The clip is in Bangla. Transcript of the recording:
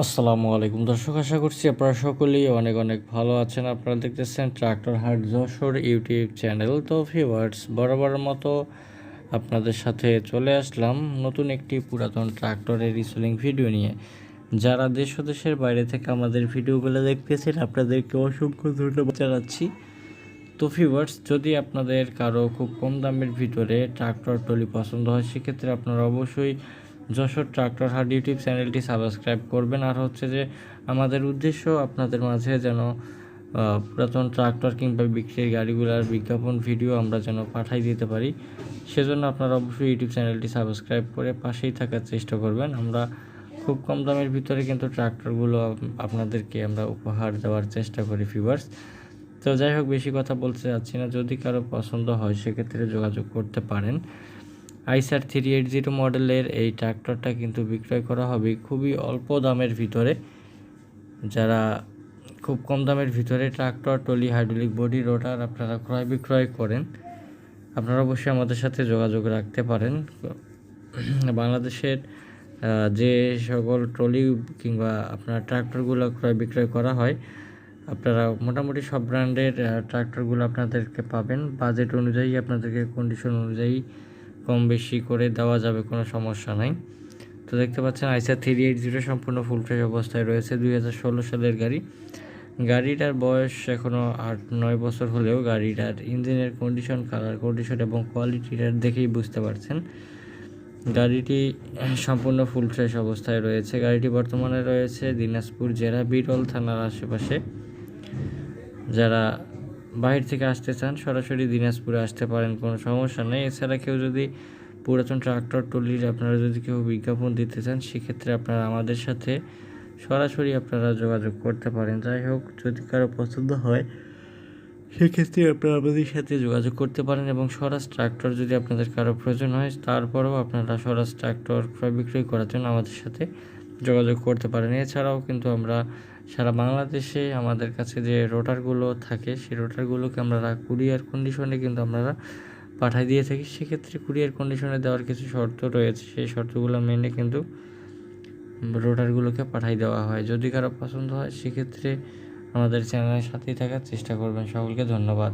আসসালামু আলাইকুম। দর্শক, আশা করছি আপনারা সকলেই অনেক অনেক ভালো আছেন। আপনারা দেখতেছেন ট্রাক্টর হাট যশোর ইউটিউব চ্যানেল। তো ভিউয়ার্স বরাবর মতো আপনাদের সাথে চলে আসলাম নতুন একটি পুরাতন ট্রাক্টরের রিসেলিং ভিডিও নিয়ে। যারা দেশ ও দেশের বাইরে থেকে আমাদের ভিডিওগুলো দেখতেছেন, আপনাদেরকে অসংখ্য ধন্যবাদ জানাচ্ছি। তো ভিউয়ার্স, যদি আপনাদের কারও খুব কম দামের ভিতরে ট্রাক্টর টলি পছন্দ হয়, সেক্ষেত্রে আপনারা অবশ্যই যশোর ট্রাক্টর হাট ইউটিউব চ্যানেলটি সাবস্ক্রাইব করবেন। আর হচ্ছে যে, আমাদের উদ্দেশ্য আপনাদের মাঝে যেন পুরাতন ট্রাক্টর কিংবা বিক্রির গাড়িগুলোর বিজ্ঞাপন, ভিডিও আমরা যেন পাঠাই দিতে পারি, সেজন্য আপনারা অবশ্যই ইউটিউব চ্যানেলটি সাবস্ক্রাইব করে পাশেই থাকার চেষ্টা করবেন। আমরা খুব কম দামের ভিতরে কিন্তু ট্রাক্টরগুলো আপনাদেরকে আমরা উপহার দেওয়ার চেষ্টা করি ফিভার্স তো যাই হোক, বেশি কথা বলতে চাচ্ছি না। যদি কারও পছন্দ হয়, সেক্ষেত্রে যোগাযোগ করতে পারেন। আইসার থ্রি এইট জিরো মডেলের এই ট্রাক্টরটা কিন্তু বিক্রয় করা হবে খুবই অল্প দামের ভিতরে। যারা খুব কম দামের ভিতরে tractor trolley hydraulic body, rotor আপনারা ক্রয় বিক্রয় করেন, আপনারা অবশ্যই আমাদের সাথে যোগাযোগ রাখতে পারেন। বাংলাদেশের যে সকল ট্রলি কিংবা আপনার ট্রাক্টরগুলো ক্রয় বিক্রয় করা হয়, আপনারা মোটামুটি সব ব্র্যান্ডের ট্রাক্টরগুলো আপনাদেরকে পাবেন। বাজেট অনুযায়ী, আপনাদেরকে কন্ডিশন অনুযায়ী কম বেশি করে দেওয়া যাবে, কোনো সমস্যা নাই। তো দেখতে পাচ্ছেন আইসা থ্রি এইট জিরো সম্পূর্ণ ফুল ফ্রেশ অবস্থায় রয়েছে, দুই হাজার ষোলো সালের গাড়ি। গাড়িটার বয়স এখনও আট, নয় বছর হলেও গাড়িটার ইঞ্জিনের কন্ডিশন কালার কন্ডিশন এবং কোয়ালিটিটা দেখেই বুঝতে পারছেন। গাড়িটি সম্পূর্ণ ফুল ফ্রেশ অবস্থায় রয়েছে। গাড়িটি বর্তমানে রয়েছে দিনাজপুর জেলা বিরল থানার আশেপাশে। যারা বাহির থেকে আসতে চান, সরাসরি দিনাজপুরে আসতে পারেন, কোনো সমস্যা নেই। এছাড়া কেউ যদি পুরাতন ট্রাক্টর টলির আপনারা যদি কেউ বিজ্ঞাপন দিতে চান, সেক্ষেত্রে আপনারা আমাদের সাথে সরাসরি আপনারা যোগাযোগ করতে পারেন। যাই হোক, যদি কারও পছন্দ হয়, সেক্ষেত্রে আপনারা আমাদের সাথে যোগাযোগ করতে পারেন এবং স্বরাজ ট্রাক্টর যদি আপনাদের কারও প্রয়োজন হয়, তারপরেও আপনারা স্বরাজ ট্রাক্টর ক্রয় বিক্রয় করার জন্য আমাদের সাথে যোগাযোগ করতে পারেন। এছাড়াও কিন্তু আমরা সারা বাংলাদেশে আমাদের কাছে যে রোটারগুলো থাকে, সেই রোটারগুলোকে আমরা কুরিয়ার কন্ডিশনে কিন্তু আমরা পাঠাই দিয়ে থাকি। সেক্ষেত্রে কুরিয়ার কন্ডিশনে দেওয়ার কিছু শর্ত রয়েছে। সেই শর্তগুলো মেনে কিন্তু রোটারগুলোকে পাঠাই দেওয়া হয়। যদি কারও পছন্দ হয়, সেক্ষেত্রে আমাদের চ্যানেলের সাথেই থাকার চেষ্টা করবেন। সকলকে ধন্যবাদ।